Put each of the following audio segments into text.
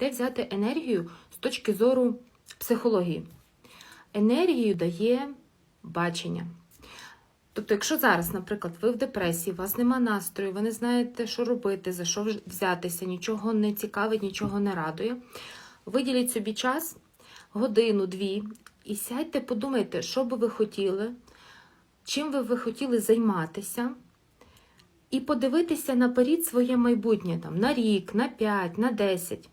де взяти енергію з точки зору психології. Енергію дає бачення. Тобто, якщо зараз, наприклад, ви в депресії, у вас нема настрою, ви не знаєте, що робити, за що взятися, нічого не цікавить, нічого не радує, виділіть собі час, годину-дві, і сядьте, подумайте, що би ви хотіли, чим би ви хотіли займатися, і подивитися наперед своє майбутнє там, на рік, на 5, на 10.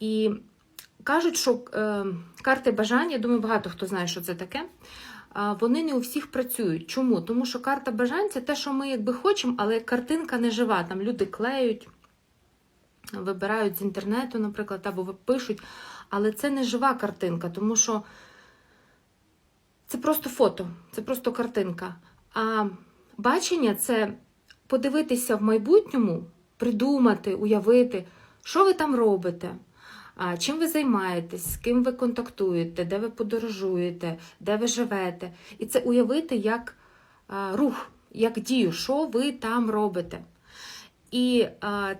І кажуть, що е, карти бажання, я думаю, багато хто знає, що це таке. Вони не у всіх працюють. Чому? Тому що карта бажань це те, що ми якби хочемо, але картинка не жива. Там люди клеють, вибирають з інтернету, наприклад, або пишуть. Але це не жива картинка, тому що це просто фото, це просто картинка. А бачення це подивитися в майбутньому, придумати, уявити, що ви там робите, чим ви займаєтесь, з ким ви контактуєте, де ви подорожуєте, де ви живете. І це уявити як рух, як дію, що ви там робите. І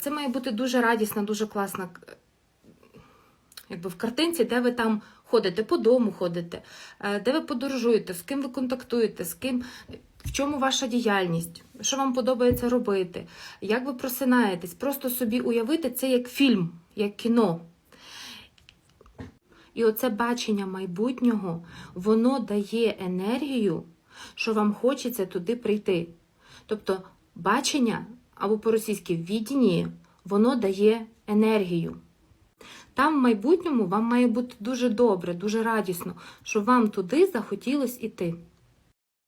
це має бути дуже радісна, дуже класна якби в картинці, де ви там ходите, по дому ходите, де ви подорожуєте, з ким ви контактуєте, з ким, в чому ваша діяльність, що вам подобається робити, як ви просинаєтесь, просто собі уявити це як фільм, як кіно. І оце бачення майбутнього, воно дає енергію, що вам хочеться туди прийти. Тобто бачення, або по-російськи відіння, воно дає енергію. Там в майбутньому вам має бути дуже добре, дуже радісно, що вам туди захотілось іти.